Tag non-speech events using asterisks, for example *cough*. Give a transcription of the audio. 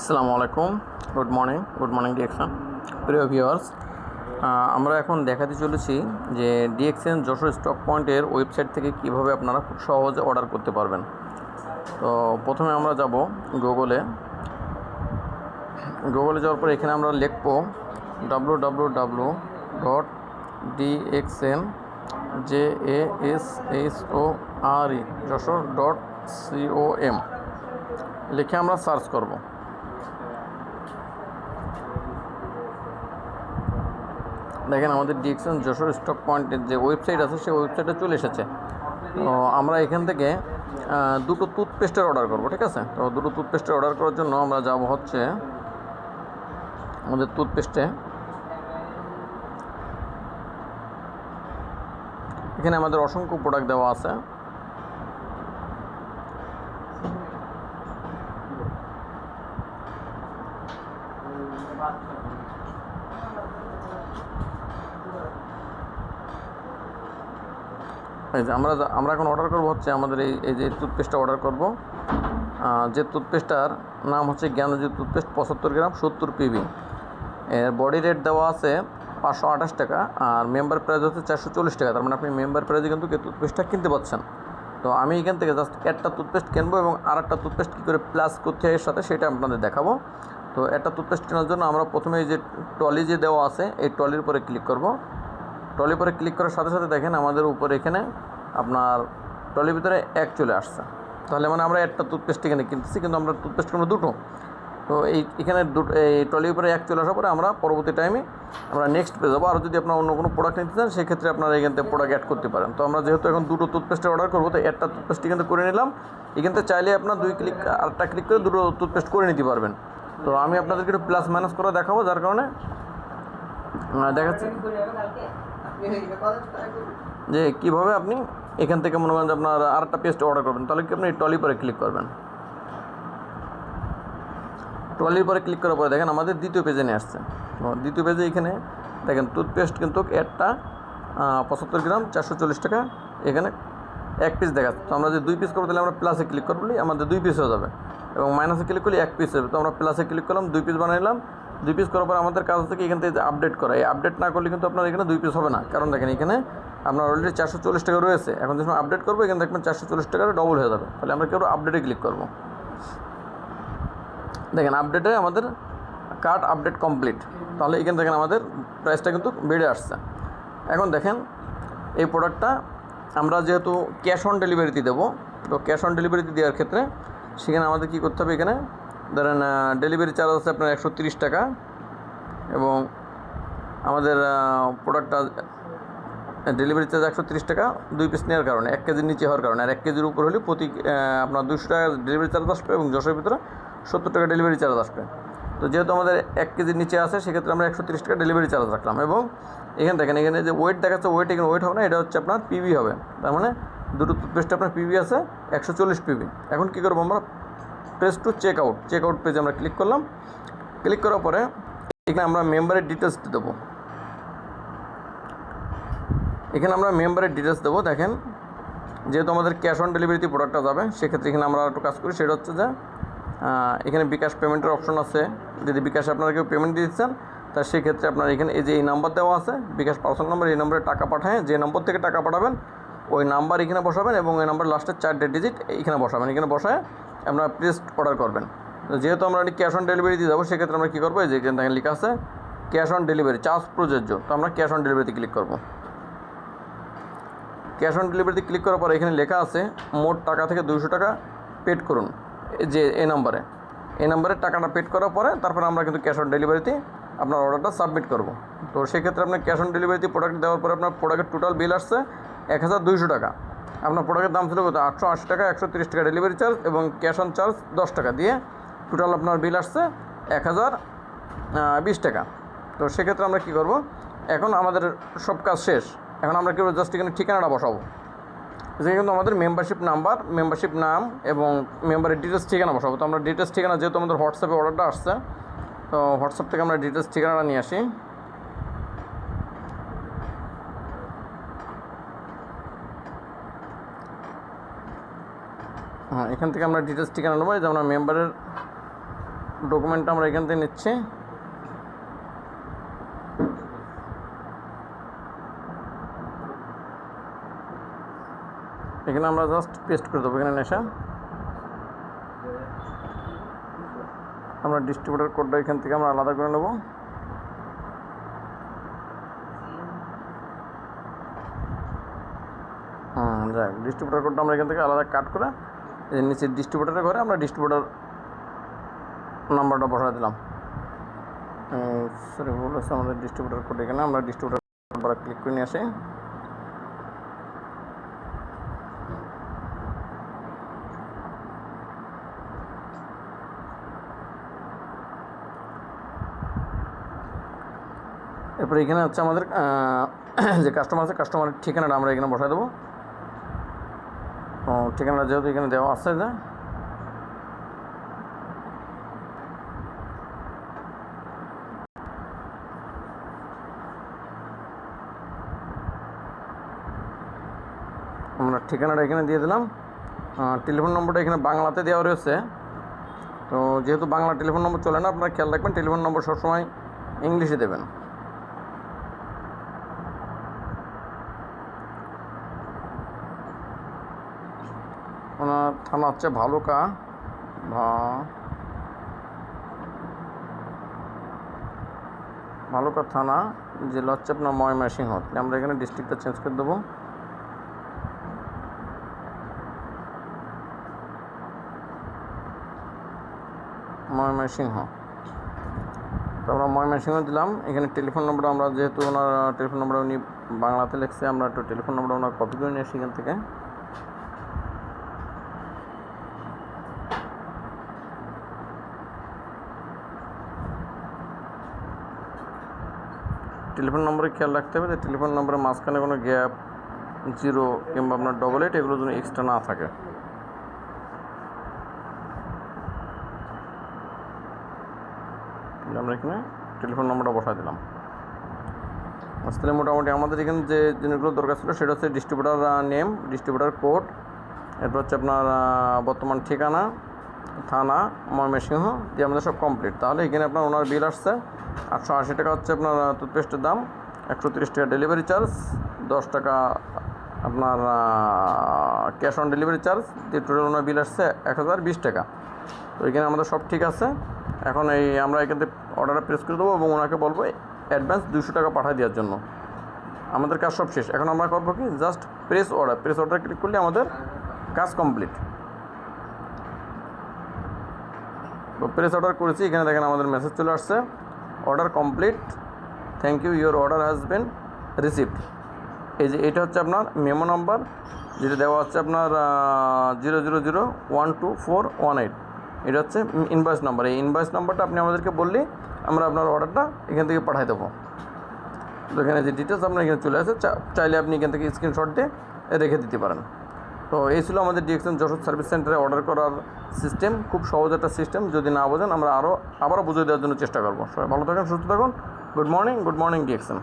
আসসালামু আলাইকুম। Good morning good morning DXN প্রিয় ভিউয়ার্স আমরা এখন দেখাতে চলেছি যে ডিএক্সএন যশোর স্টক পয়েন্টের ওয়েবসাইট থেকে কীভাবে আপনারা খুব সহজে অর্ডার করতে পারবেন। তো প্রথমে আমরা যাব গুগলে গুগলে যাওয়ার পর এখানে আমরা লিখব W W W dot DXN J A S H O R E Jashore dot C O M লিখে আমরা সার্চ করব। দেখেন আমাদের ডিএক্সএন যশোর স্টক পয়েন্টের যে ওয়েবসাইট আছে, সেই ওয়েবসাইটে চলে এসেছে। তো আমরা এখান থেকে দুটো টুথপেস্টের অর্ডার করব, ঠিক আছে? তো দুটো টুথপেস্টের অর্ডার করার জন্য আমরা যাব হচ্ছে আমাদের টুথপেস্টে। এখানে আমাদের অসংখ্য প্রোডাক্ট দেওয়া আছে। যে আমরা আমরা এখন অর্ডার করব হচ্ছে আমাদের এই এই যে টুথপেস্টটা অর্ডার করব। যে টুথপেস্টটার নাম হচ্ছে জ্ঞানজি টুথপেস্ট পঁচাত্তর গ্রাম, সত্তর পিবি এর বডি রেট দেওয়া আছে পাঁচশো আঠাশ টাকা, আর মেম্বার প্রাইস হচ্ছে চারশো চল্লিশ টাকা। তার মানে আপনি মেম্বার প্রাইসে কিন্তু টুথপেস্টটা কিনতে পাচ্ছেন। তো আমি এখান থেকে জাস্ট একটা টুথপেস্ট কিনবো এবং আর একটা টুথপেস্ট কী করে প্লাস করতে এর সাথে সেটা আপনাদের দেখাবো। তো একটা টুথপেস্ট কেনার জন্য আমরা প্রথমে যে টলি যে দেওয়া আছে, এই টলির উপরে ক্লিক করব। টলির উপরে ক্লিক করার সাথে সাথে দেখেন আমাদের উপরে এখানে আপনার টলির ভিতরে এক চলে আসছে। তাহলে মানে আমরা একটা টুথপেস্ট এখানে কিনতেছি, কিন্তু আমরা টুথপেস্ট কিনবো দুটো। তো এই, এখানে দুটো, এই টলির উপরে এক চলে আসার পরে আমরা পরবর্তী টাইমে আমরা নেক্সট পেয়ে যাব। আর যদি আপনার অন্য কোনো প্রোডাক্ট নিতে চান, সেক্ষেত্রে আপনারা এখান থেকে প্রোডাক্ট অ্যাড করতে পারেন। তো আমরা যেহেতু এখন দুটো টুথপেস্টের অর্ডার করব, তো একটা টুথপেস্ট এখান করে নিলাম। এখান থেকে চাইলে আপনার দুই ক্লিক আরেকটা ক্লিক করে দুটো টুথপেস্ট করে নিতে পারবেন। তো আমি আপনাদেরকে একটু প্লাস মাইনাস করে দেখাবো, যার কারণে দেখাচ্ছি। যে কীভাবে আপনি এখান থেকে মনে করেন যে আপনার আর একটা পেস্ট অর্ডার করবেন, তাহলে কি আপনি টলি পরে ক্লিক করবেন? ট্রলির পরে ক্লিক করার পরে দেখেন আমাদের দ্বিতীয় পেজে নিয়ে আসছে। দ্বিতীয় পেজে এখানে দেখেন টুথপেস্ট কিন্তু একটা পঁচাত্তর গ্রাম, চারশো চল্লিশ টাকা, এখানে এক পিস দেখাচ্ছে। তো আমরা যে দুই পিস করব, তাহলে আমরা প্লাসে ক্লিক করব আমাদের দুই পিস হয়ে যাবে। এবং মাইনাসে ক্লিক করলে এক পিস হবে। তো আমরা প্লাসে ক্লিক করলাম, দুই পিস বানাইলাম দুই পিস করার পর আমাদের কাজ হচ্ছে কি, এখান থেকে আপডেট করা। এই আপডেট না করলে কিন্তু আপনার এখানে দুই পিস হবে না। কারণ দেখেন, এখানে আপনার অলরেডি চারশো চল্লিশ টাকা রয়েছে। এখন যখন আপডেট করব, এখানে দেখবেন চারশো চল্লিশ টাকার ডবল হয়ে যাবে। তাহলে আমরা কেউ আপডেটে ক্লিক করব। দেখেন আপডেটে আমাদের কার্ড আপডেট কমপ্লিট তাহলে এখানে দেখেন আমাদের প্রাইসটা কিন্তু বেড়ে আসছে। এখন দেখেন, এই প্রোডাক্টটা আমরা যেহেতু ক্যাশ অন ডেলিভারিতে দেবো, তো ক্যাশ অন ডেলিভারিতে দেওয়ার ক্ষেত্রে সেখানে আমাদের কী করতে হবে এখানে? ধরেন ডেলিভারি চার্জ আছে আপনার একশো টাকা এবং আমাদের প্রোডাক্টটা ডেলিভারি চার্জ একশো তিরিশ টাকা দুই পিস নেওয়ার কারণে, এক কেজির নিচে হওয়ার কারণে। আর এক কেজির উপর হলে প্রতি আপনার দুশো টাকা ডেলিভারি চার্জ আসবে এবং যশোর ভিতরে সত্তর টাকা ডেলিভারি চার্জ আসবে। তো যেহেতু আমাদের এক কেজির নিচে আছে, সেক্ষেত্রে আমরা একশো তিরিশ টাকা ডেলিভারি চার্জ রাখলাম। এবং এখানে দেখেন, এখানে যে ওয়েট দেখাচ্ছে ওয়েট এখানে ওয়েট হবে না, এটা হচ্ছে আপনার পিবি হবে। তার মানে দুটো টুথপেস্টে আপনার পিবি আছে, একশো চল্লিশ পিবি এখন কী করব আমরা? Press to check out check out পেজে আমরা ক্লিক করলাম। ক্লিক করার পরে এখানে আমরা মেম্বারের ডিটেলস দেবো। এখানে আমরা মেম্বারের ডিটেলস দেবো। দেখেন, যেহেতু আমাদের ক্যাশ অন ডেলিভারিতে প্রোডাক্টটা যাবে, সেক্ষেত্রে এখানে আমরা একটু কাজ করি। সেটা হচ্ছে যে এখানে বিকাশ পেমেন্টের অপশন আছে। যদি বিকাশে আপনারা কেউ পেমেন্ট দিচ্ছেন, তা সেক্ষেত্রে আপনার এখানে এই যে এই নাম্বার দেওয়া আছে, বিকাশ পার্সোনাল নাম্বার এই নম্বরে টাকা পাঠায়। যে নম্বর থেকে টাকা পাঠাবেন ওই নাম্বার এখানে বসাবেন এবং ওই নাম্বার লাস্টের চারটে ডিজিট এইখানে বসাবেন। এখানে বসায় আপনারা প্লেস অর্ডার করবেন। যেহেতু আমরা ক্যাশ অন ডেলিভারি দিয়ে যাব, সেক্ষেত্রে আমরা কী করব? যে এখানে দেখেন লেখা আছে ক্যাশ অন ডেলিভারি চার্জ প্রযোজ্য। তো আমরা ক্যাশ অন ডেলিভারিতে ক্লিক করব। ক্যাশ অন ডেলিভারিতে ক্লিক করার পর এখানে লেখা আছে, মোট টাকা থেকে দুশো টাকা পেড করুন। যে এই নাম্বারে। এই নাম্বারে টাকাটা পেড করার পরে তারপরে আমরা কিন্তু ক্যাশ অন ডেলিভারিতে আপনার অর্ডারটা সাবমিট করব। তো সেক্ষেত্রে আপনার ক্যাশ অন ডেলিভারিতে প্রোডাক্ট দেওয়ার পরে আপনার প্রোডাক্টের টোটাল বিল আসছে এক হাজার দুইশো টাকা। আপনার প্রোডাক্টের দাম ছিল কত আটশো আশি টাকা, একশো তিরিশ টাকা ডেলিভারি চার্জ এবং ক্যাশ অন চার্জ দশ টাকা দিয়ে টোটাল আপনার বিল আসছে এক হাজার বিশ টাকা। তো সেক্ষেত্রে আমরা কী করব? এখন আমাদের সব কাজ শেষ। এখন আমরা কেউ জাস্ট এখানে ঠিকানাটা বসাবো। যে কিন্তু আমাদের মেম্বারশিপ নাম্বার মেম্বারশিপ নাম এবং মেম্বারের ডিটেলস ঠিকানা বসাবো। তো আমরা ডিটেলস ঠিকানা, যেহেতু আমাদের হোয়াটসঅ্যাপে অর্ডারটা আসছে, তো হোয়াটসঅ্যাপ থেকে আমরা ডিটেলস ঠিকানাটা নিয়ে আসি। হ্যাঁ এখান থেকে আমরা ডিটেলস ঠিকানা নেব যে আমরা মেম্বারের ডকুমেন্টটা আমরা এখান থেকে নিচ্ছি। এখানে আমরা জাস্ট পেস্ট করে দেবো, এখানে নেশা। আমরা ডিস্ট্রিবিউটার কোডটা এখান থেকে আমরা আলাদা করে নেব। হুম, যাক ডিস্ট্রিবিউটার কোডটা আমরা এখান থেকে আলাদা কাট করে এই নিচে ডিস্ট্রিবিউটারের ঘরে আমরা ডিস্ট্রিবিউটার নাম্বারটা বসাই দিলাম। সরি ভুল আছে আমাদের ডিস্ট্রিবিউটার কোড এখানে। আমরা ডিস্ট্রিবিউটার ক্লিক করে নিয়ে আসি। এরপরে এখানে হচ্ছে আমাদের *clears throat* যে কাস্টমার আছে কাস্টমারের ঠিকানাটা আমরা এখানে বসাই দেবো। ঠিকানাটা যেহেতু এখানে দেওয়া আছে যে। আমরা ঠিকানাটা এখানে দিয়ে দিলাম। টেলিফোন নম্বরটা এখানে বাংলাতে দেওয়া রয়েছে। তো যেহেতু বাংলা টেলিফোন নম্বর চলে না, আপনারা খেয়াল রাখবেন টেলিফোন নম্বর সবসময় ইংলিশে দেবেন। ওনার থানা হচ্ছে ভালুকা। ভালুকা থানা, জেলা হচ্ছে আপনার ময়মনসিংহ। আমরা এখানে ডিস্ট্রিক্টটা চেঞ্জ করে দেবো। ময়মনসিংহ। তো আমরা ময়মনসিংহ দিলাম। এখানে টেলিফোন নম্বর আমরা যেহেতু ওনার টেলিফোন নম্বর উনি বাংলাতে লিখছে, আমরা একটু টেলিফোন নম্বর ওনার কপি করে নিয়ে আসি এখান থেকে। টেলিফোন নম্বরে খেয়াল রাখতে হবে যে টেলিফোন নম্বরের মাঝখানে কোনো গ্যাপ, জিরো কিংবা আপনার ডবল এইট এগুলো যেন এক্সট্রা না থাকে। আমরা এখানে টেলিফোন নম্বরটা বসাই দিলাম। আসলে মোটামুটি আমাদের এখানে যে জিনিসগুলো দরকার ছিল সেটা হচ্ছে ডিস্ট্রিবিউটার নেম ডিস্ট্রিবিউটার কোড এরপর হচ্ছে আপনার বর্তমান ঠিকানা থানা, ময়মনসিংহ, দিয়ে আমাদের সব কমপ্লিট তাহলে এখানে আপনার ওনার বিল আসছে। আটশো আশি টাকা হচ্ছে আপনার টুথপেস্টের দাম। একশো তিরিশ টাকা ডেলিভারি চার্জ দশ টাকা আপনার ক্যাশ অন ডেলিভারি চার্জ দিয়ে টোটাল ওনার বিল আসছে এক হাজার বিশ টাকা। তো এখানে আমাদের সব ঠিক আছে। এখন এই, আমরা এখান থেকে অর্ডারটা প্রেস করে দেবো এবং ওনাকে বলব অ্যাডভান্স দুশো টাকা পাঠিয়ে দেওয়ার জন্য। আমাদের কাজ সব শেষ। এখন আমরা করব কি? Just press order press order click করলে আমাদের কাজ কমপ্লিট তো প্রেস অর্ডার করেছি, এখানে দেখেন আমাদের মেসেজ চলে আসছে। Order complete thank you your order has been received এই যে এটা হচ্ছে আপনার মেমো নাম্বার যেটা দেওয়া হচ্ছে আপনার zero zero zero one two four one eight এটা হচ্ছে ইনভয়েস নাম্বার এই ইনভয়েস নাম্বারটা আপনি আমাদেরকে বললেই আমরা আপনার অর্ডারটা এখান থেকে পাঠিয়ে দেবো। তো এখানে যে ডিটেলস আপনার এখানে চলে আসে চাইলে আপনি এখান থেকে স্ক্রিনশট দিয়ে রেখে দিতে পারেন। তো এই ছিল আমাদের ডিএক্সএন যশোর সার্ভিস সেন্টারে অর্ডার করার সিস্টেম। খুব সহজ একটা সিস্টেম, যদি না বোঝেন আমরা আরও আবারও বুঝিয়ে দেওয়ার জন্য চেষ্টা করব। সবাই ভালো থাকেন, সুস্থ থাকুন। Good morning good morning, DXN.